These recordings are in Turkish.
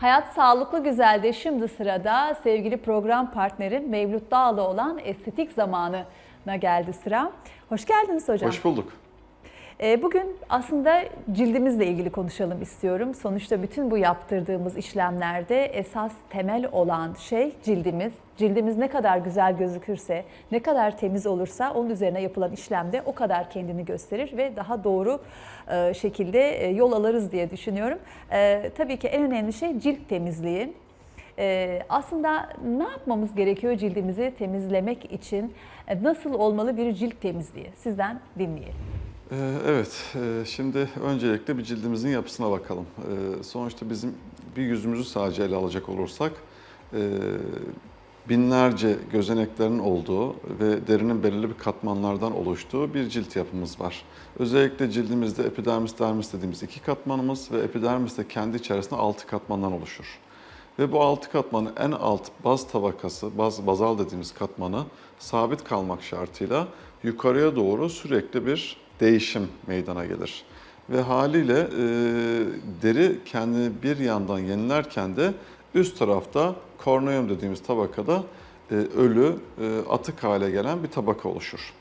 Hayat Sağlıklı Güzel'de şimdi sırada sevgili program partnerim Mevlüt Dağlı olan estetik zamanına geldi sıra. Hoş geldiniz hocam. Hoş bulduk. Ee, Bugün aslında cildimizle ilgili konuşalım istiyorum. Sonuçta bütün bu yaptırdığımız işlemlerde esas temel olan şey cildimiz. Cildimiz ne kadar güzel gözükürse, ne kadar temiz olursa onun üzerine yapılan işlemde o kadar kendini gösterir ve daha doğru e, şekilde e, yol alırız diye düşünüyorum. E, Tabii ki en önemli şey cilt temizliği. Aslında ne yapmamız gerekiyor cildimizi temizlemek için? Nasıl olmalı bir cilt temizliği? Sizden dinleyelim. Ee, Evet, e, şimdi öncelikle bir cildimizin yapısına bakalım. Ee, Sonuçta bizim bir yüzümüzü sadece ele alacak olursak e, binlerce gözeneklerin olduğu ve derinin belirli bir katmanlardan oluştuğu bir cilt yapımız var. Özellikle cildimizde epidermis, dermis dediğimiz iki katmanımız ve epidermis de kendi içerisinde altı katmandan oluşur. Ve bu altı katmanın en alt baz tabakası, baz, bazal dediğimiz katmanı sabit kalmak şartıyla yukarıya doğru sürekli bir değişim meydana gelir. Ve haliyle e, deri kendini bir yandan yenilerken de üst tarafta korneum dediğimiz tabakada e, ölü, e, atık hale gelen bir tabaka oluşur.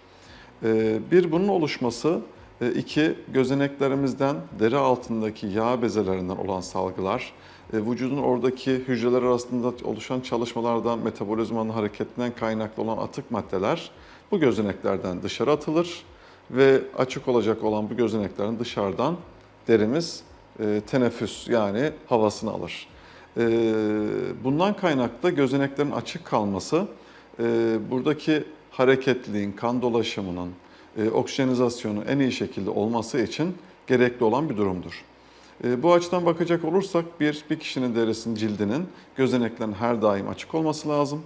E, bir bunun oluşması, e, iki gözeneklerimizden deri altındaki yağ bezelerinden olan salgılar, e, vücudun oradaki hücreler arasında oluşan çalışmalardan, metabolizmanın hareketinden kaynaklı olan atık maddeler bu gözeneklerden dışarı atılır ve açık olacak olan bu gözeneklerin dışarıdan derimiz e, teneffüs yani havasını alır. E, bundan kaynaklı gözeneklerin açık kalması e, buradaki hareketliliğin, kan dolaşımının, e, oksijenizasyonu en iyi şekilde olması için gerekli olan bir durumdur. E, Bu açıdan bakacak olursak bir, bir kişinin derisinin cildinin gözeneklerin her daim açık olması lazım.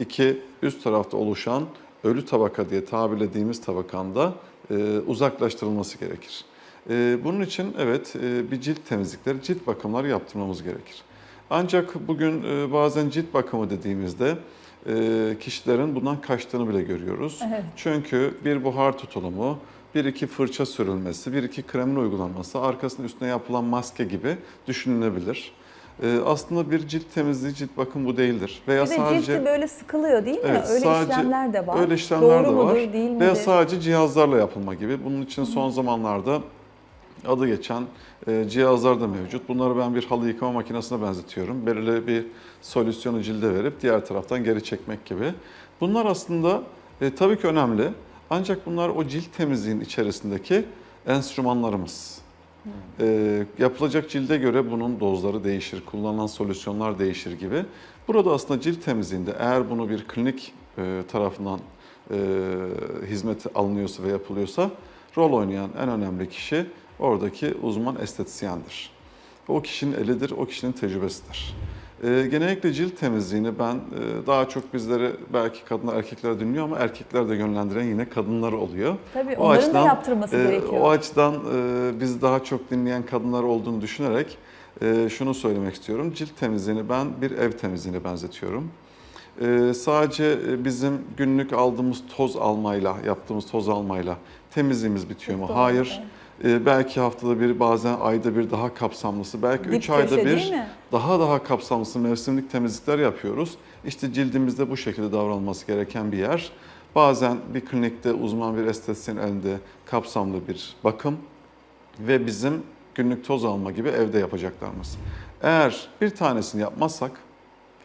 İki, üst tarafta oluşan ölü tabaka diye tabirlediğimiz tabakanda e, uzaklaştırılması gerekir. E, bunun için evet e, bir cilt temizlikleri, cilt bakımları yaptırmamız gerekir. Ancak bugün e, bazen cilt bakımı dediğimizde e, kişilerin bundan kaçtığını bile görüyoruz. Evet. Çünkü bir buhar tutulumu, bir iki fırça sürülmesi, bir iki kremin uygulanması, arkasının üstüne yapılan maske gibi düşünülebilir. E, aslında bir cilt temizliği, cilt bakım bu değildir. Veya Bir de sadece cildi böyle sıkılıyor değil mi? Evet, öyle sadece- işlemler de var. öyle işlemler Doğru de var. mudur değil midir? veya sadece cihazlarla yapılma gibi. Bunun için son zamanlarda adı geçen e, cihazlar da mevcut. Bunları ben bir halı yıkama makinesine benzetiyorum. Belirli bir solüsyonu cilde verip diğer taraftan geri çekmek gibi. Bunlar aslında e, tabii ki önemli. Ancak bunlar o cilt temizliğin içerisindeki enstrümanlarımız. E, yapılacak cilde göre bunun dozları değişir, kullanılan solüsyonlar değişir gibi. Burada aslında cilt temizliğinde eğer bunu bir klinik e, tarafından e, hizmet alınıyorsa ve yapılıyorsa rol oynayan en önemli kişi oradaki uzman estetisyendir. O kişinin elidir, o kişinin tecrübesidir. E, genellikle cilt temizliğini ben e, daha çok bizleri belki kadınlar erkekler dinliyor ama erkekler de yönlendiren yine kadınlar oluyor. Tabii O onların açıdan, da yaptırması e, gerekiyor. O açıdan e, biz daha çok dinleyen kadınlar olduğunu düşünerek e, şunu söylemek istiyorum. Cilt temizliğini ben bir ev temizliğine benzetiyorum. E, sadece bizim günlük aldığımız toz almayla, yaptığımız toz almayla temizliğimiz bitiyor mu? Doğru, Hayır. E, belki haftada bir, bazen ayda bir daha kapsamlısı, belki Dip 3 ayda bir daha daha kapsamlısı mevsimlik temizlikler yapıyoruz. İşte cildimizde bu şekilde davranılması gereken bir yer. Bazen bir klinikte uzman bir estetisyen elinde kapsamlı bir bakım ve bizim günlük toz alma gibi evde yapacaklarımız. Eğer bir tanesini yapmazsak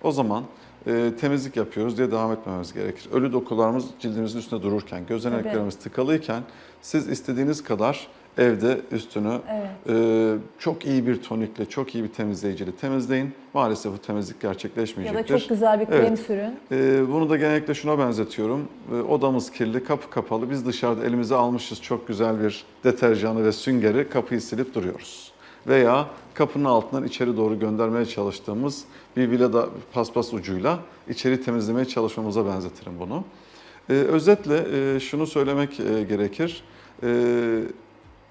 o zaman e, temizlik yapıyoruz diye devam etmememiz gerekir. Ölü dokularımız cildimizin üstünde dururken, gözeneklerimiz tıkalıyken siz istediğiniz kadar evde üstünü Evet. e, çok iyi bir tonikle, çok iyi bir temizleyiciyle temizleyin. Maalesef bu temizlik Ya da gerçekleşmeyecektir. çok güzel bir krem Evet. sürün. Ee, Bunu da genellikle şuna benzetiyorum. Ee, Odamız kirli, kapı kapalı. Biz dışarıda elimize almışız çok güzel bir deterjanı ve süngeri kapıyı silip duruyoruz. Veya kapının altından içeri doğru göndermeye çalıştığımız bir vilada paspas ucuyla içeri temizlemeye çalışmamıza benzetirim bunu. Ee, Özetle e, şunu söylemek e, gerekir. Ee,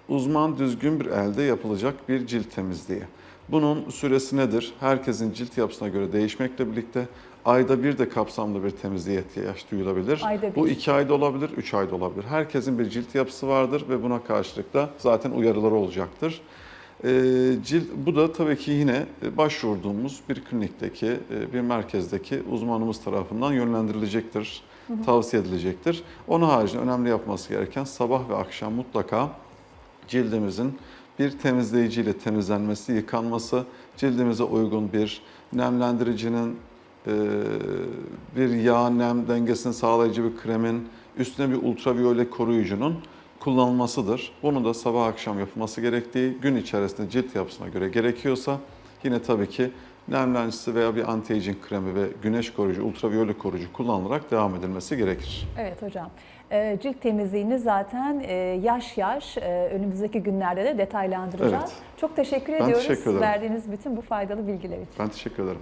Uzman düzgün bir elde yapılacak bir cilt temizliği. Bunun süresi nedir? Herkesin cilt yapısına göre değişmekle birlikte ayda bir de kapsamlı bir temizliğe ihtiyaç duyulabilir. Ayda Bu bir. iki ayda olabilir, üç ayda olabilir. Herkesin bir cilt yapısı vardır ve buna karşılık da zaten uyarıları olacaktır. E, cilt, bu da tabii ki yine e, başvurduğumuz bir klinikteki, e, bir merkezdeki uzmanımız tarafından yönlendirilecektir, tavsiye edilecektir. Onun haricinde önemli yapması gereken sabah ve akşam mutlaka cildimizin bir temizleyiciyle temizlenmesi, yıkanması, cildimize uygun bir nemlendiricinin, e, bir yağ nem dengesini sağlayıcı bir kremin, üstüne bir ultraviyole koruyucunun kullanılmasıdır. Bunu da sabah akşam yapılması gerektiği, gün içerisinde cilt yapısına göre gerekiyorsa yine tabii ki nemlenicisi veya bir anti-aging kremi ve güneş koruyucu, ultraviyole koruyucu kullanılarak devam edilmesi gerekir. Evet hocam. Ee, Cilt temizliğini zaten e, yaş yaş e, önümüzdeki günlerde de detaylandıracağız. Evet. Çok teşekkür Ben ediyoruz teşekkür ederim. verdiğiniz bütün bu faydalı bilgiler için. Ben teşekkür ederim.